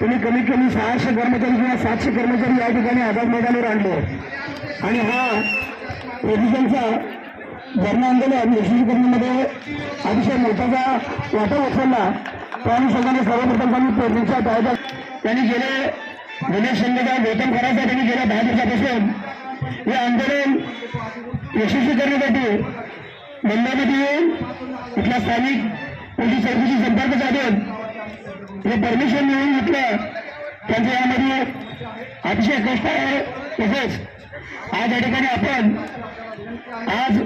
तुम्ही कमीत कमी सहाशे कर्मचारी किंवा सातशे कर्मचारी या ठिकाणी आझाद मैदानावर आणले. आणि हा एडिशनचा धरणं आंदोलन यशस्वी करण्यामध्ये अतिशय मोठाचा वाटा उचलला. त्या अनुषंगाने सर्वप्रथम आम्ही पोलिसांच्या पायदळ त्यांनी गेले. गणेश शिंदेचा गौतम करायचा त्यांनी गेल्या दहा दिवसापासून. हे आंदोलन यशस्वी करण्यासाठी मंडळामध्ये येऊन इथल्या स्थानिक पोलीस चौकशी संपर्क साधून हे परमिशन मिळवून घेतलं. त्यांचं यामध्ये अतिशय कष्ट आहे. तसेच आज या ठिकाणी आपण आज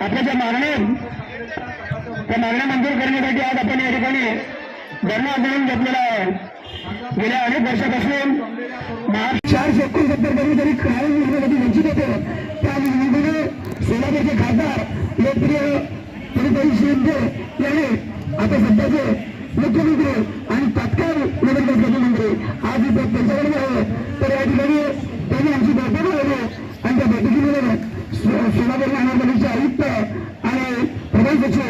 आपल्या ज्या मागण्या त्या मागण्या मंजूर करण्यासाठी आज आपण या ठिकाणी धरणं आंदोलन घेतलेलं आहे. गेल्या अनेक वर्षापासून चार चारशे सत्तर कर्मचारी कायम निर्णयासाठी वंचित होते त्या निर्मितीने सोलापूरचे खासदार लोकप्रिय पुरीताई शिंदे यांनी आता सध्याचे मुख्यमंत्री आज आहे. तर या ठिकाणी त्यांनी आमची बैठक लावली आणि त्या बैठकीमध्ये सोलापूर महानगरपालिकेचे आयुक्त आणि प्रधान सचिव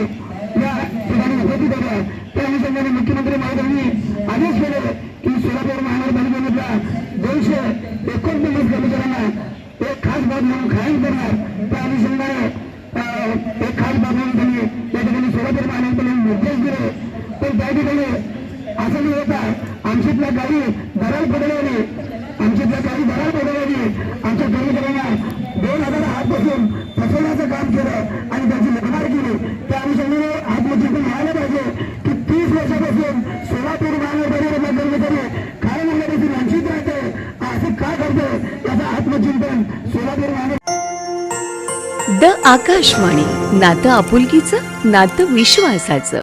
या ठिकाणी उपस्थित होत्या त्या अनुषंगाने मुख्यमंत्री महोदयांनी आदेश केले की सोलापूर महानगरपालिकेमधल्या दोनशे एकोणपन्नास कर्मचाऱ्यांना एक खास बाब म्हणून खायम करणार त्या अनुषंगाने एक खास बाब म्हणून त्यांनी त्या ठिकाणी सोलापूर महानगरपालिकेने निर्देश दिले. तर त्या ठिकाणी असं नाही होता. आमच्यातल्या गाडी पडलेली आमच्यातल्या काही दराल पडलेली आमच्या कर्मचाऱ्यांना दोन हजार आठपासून फसवण्याचं काम केलं आणि त्याची लग्नार केली. त्या अनुषंगाने आत्मचिंतन व्हायला पाहिजे की तीस वर्षापासून सोलापूर महानगरपालिकेतला कर्मचारी काय म्हणण्यापासून वंचित राहते. असं का करते? याचं आत्मचिंतन सोलापूर महानगर द आकाशवाणी. नातं आपुलकीचं नातं विश्वासाचं.